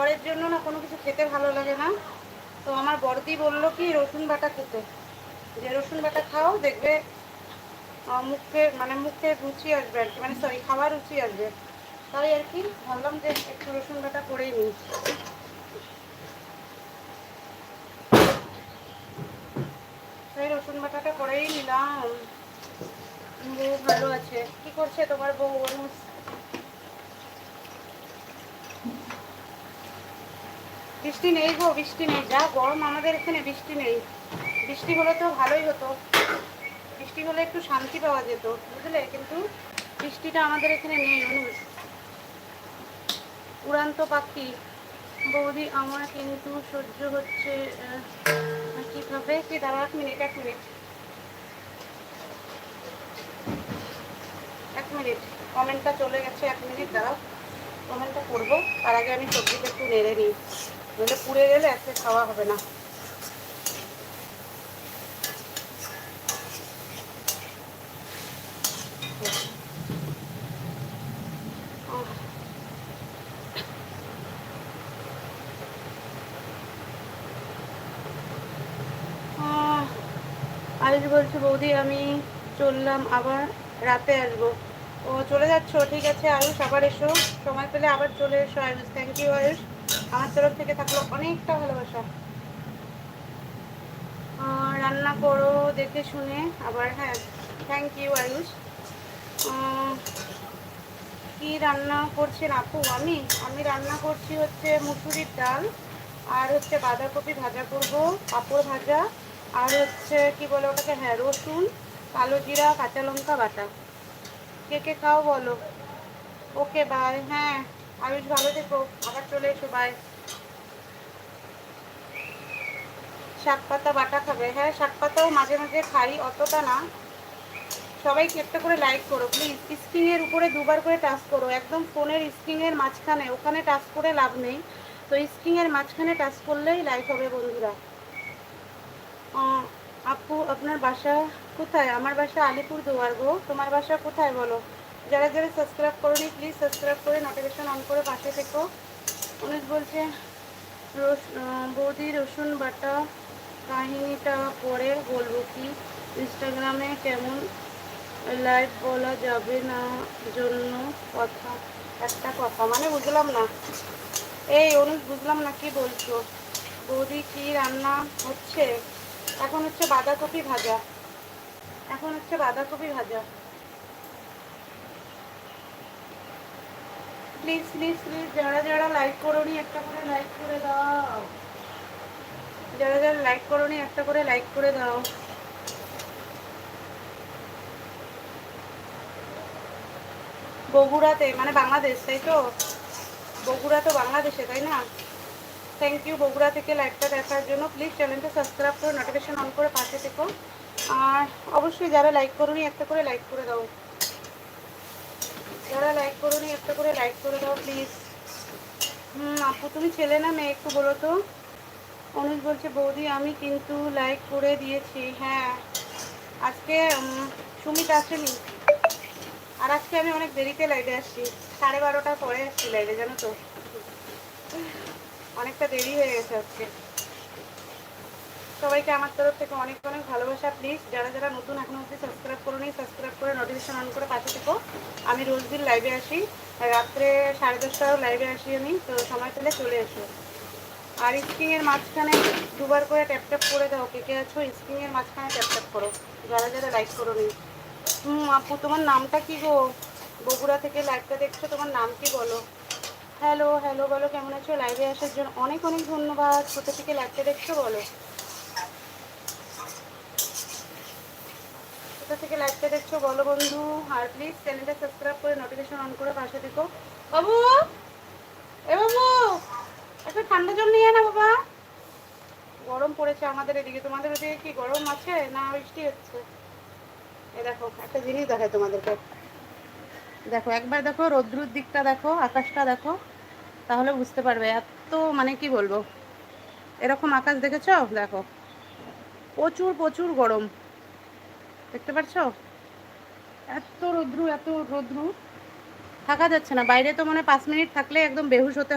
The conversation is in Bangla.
জ্বরের জন্য না কোনো কিছু খেতে ভালো লাগে না। তো আমার বড়দি বলল কি, রসুন বাটা খেতে। যে রসুন বাটা খাও, দেখবে মুখে মানে মুখে রুচি আসবে আর কি। মানে সরি খাওয়ার রুচি আসবে। তাই আর কি, ভাবলাম যে একটু রসুন বাটা করেই নিই। তাই রসুন বাটাটা করেই নিলাম। বউ ভালো আছে। কি করছে তোমার বউ অনুষ বৃষ্টি নেই গো, বৃষ্টি নেই। যা গরম আমাদের এখানে বৃষ্টি নেই। বৃষ্টি হলে তো ভালোই হতো। বৃষ্টি হলে একটু শান্তি পাওয়া যেত, বুঝলে? কিন্তু বৃষ্টিটা আমাদের এখানে নেই অনুষ উড়ান্ত পাখি। বৌদি, আমার কিন্তু সহ্য হচ্ছে কীভাবে? কি দাঁড়া এক মিনিট এক মিনিট। এক মিনিট। কমেন্টটা চলে গেছে, এক মিনিট দাঁড়াও। কমেন্টটা করব। তার আগে আমি সবজিটা একটু নেড়ে নিই। পুড়ে গেলে আজকে খাওয়া হবে না। আয়ুষ বলছে, বৌদি, আমি চললাম, আবার রাতে আসব। ও চলে যাচ্ছ? ঠিক আছে আয়ুষ আবার এসো। সময় পেলে আবার চলে এসো আয়ুষ থ্যাংক ইউ আয়ুষ আমার তরফ থেকে থাকল অনেকটা ভালোবাসা। রান্না করো দেখে শুনে আবার হ্যাঁ থ্যাংক ইউ আয়ুষ। কি রান্না করছেন আপু? আমি? আমি রান্না করছি হচ্ছে মুসুরির ডাল, আর হচ্ছে বাঁধাকপি ভাজা করব, পাঁপড় ভাজা, আর হচ্ছে কি বলে ওটাকে হ্যাঁ রসুন, কালো জিরা, কাঁচা লঙ্কা বাটা। কে কে খাও বলো? ওকে বাই হ্যাঁ। আয়ুষ ভালো থেকো আবার চলে এসো বাই শাক পাতা বাটা খাবে। হ্যাঁ শাক পাতাও মাঝে মাঝে খাই, অতটা না। সবাইকে একটা করে লাইক করো প্লিজ স্ক্রিনের উপরে দুবার করে টাচ করো। একদম ফোনের স্ক্রিনের মাঝখানে, ওখানে টাচ করে লাভ নেই। তো স্ক্রিনের মাঝখানে টাচ করলেই লাইক হবে বন্ধুরা। আপু, আপনার বাসা কোথায়? আমার বাসা আলিপুর দুয়ার গো। তোমার বাসা কোথায় বলো? যারা যারা সাবস্ক্রাইব করোনি প্লিজ সাবস্ক্রাইব করে নোটিফিকেশন অন করে পাশে থেকো। অনুজ বলছে রস বৌদি রসুন বাটা কাহিনীটা পরে বলব কি? ইনস্টাগ্রামে কেমন লাইভ বলা যাবে না জন্য কথা? একটা কথা মানে বুঝলাম না। এই অনুজ, বুঝলাম না কি বলছো? বৌদি কি রান্না হচ্ছে? এখন হচ্ছে বাঁধাকপি ভাজা। এখন হচ্ছে বাঁধাকপি ভাজা। প্লিজ প্লিজ প্লিজ যারা যারা লাইক করোনি একটা করে লাইক করে দাও। যারা যারা লাইক করোনি একটা করে লাইক করে দাও। বগুড়াতে মানে বাংলাদেশ, তাই তো? বগুড়া তো বাংলাদেশে, তাই না? থ্যাংক ইউ বগুড়া থেকে লাইভটা দেখার জন্য। প্লিজ চ্যানেলটা সাবস্ক্রাইব করে নোটিফিকেশন অন করে পাশে থেকো। আর অবশ্যই যারা লাইক করোনি একটা করে লাইক করে দাও। যারা লাইক করোনি একটা করে লাইক করে প্লিজ হুম, আপু, তুমি ছেলে না মেয়ে একটু বলো তো? অনুজ বলছে, বৌদি, আমি কিন্তু লাইক করে দিয়েছি। হ্যাঁ আজকে সুমিত আসেনি। আর আজকে আমি অনেক দেরিতে লাইটে আসছি। সাড়ে বারোটার পরে আসছি লাইটে জানো তো? অনেকটা দেরি হয়ে গেছে আজকে। সবাইকে আমার তরফ থেকে অনেক অনেক ভালোবাসা। প্লিজ যারা যারা নতুন এখনও অবধি সাবস্ক্রাইব করো নি সাবস্ক্রাইব করে নোটিফিকেশন অন করে পাশে থেকো। আমি রোজ দিন লাইভে আসি। রাত্রে সাড়ে দশটাও লাইভে আসি আমি, তো সময় পেলে চলে এসো। আর স্ক্রিনের মাঝখানে দুবার করে ট্যাপ ট্যাপ করে দাও, কে কে আছো? স্ক্রিনের মাঝখানে ট্যাপ ট্যাপ করো। যারা যারা লাইক করো নি হুম আপু, তোমার নামটা কি গো? বগুড়া থেকে লাইভটা দেখছ, তোমার নাম কি বলো? হ্যালো হ্যালো বলো, কেমন আছো? লাইভে আসার জন্য অনেক অনেক ধন্যবাদ। কোথা থেকে লাইভটা দেখছ, বলো? কোথা থেকে লাইভটা দেখছ, বলো বন্ধু। আর প্লিজ চ্যানেলটা সাবস্ক্রাইব করে নোটিফিকেশন অন করে পাশে দেখো বাবু! এ বাবু! একটা ঠান্ডা জল নিয়ে না বাবা। গরম পড়েছে আমাদের এদিকে। তোমাদের ওদিকে কি গরম আছে না বৃষ্টি হচ্ছে? এ দেখো, একটা জিনিস দেখায় তোমাদেরকে। দেখো, একবার দেখো, রৌদ্রুর দিকটা দেখো, আকাশটা দেখো, তাহলে বুঝতে পারবে। এত মানে কি বলব? এরকম আকাশ দেখেছ? দেখো। প্রচুর প্রচুর গরম। দেখতে পাচ্ছ? এত রৌদ্রু, এত রোদ্রু। থাকা যাচ্ছে না। বাইরে তো মানে পাঁচ মিনিট থাকলে একদম বেহুশ হতে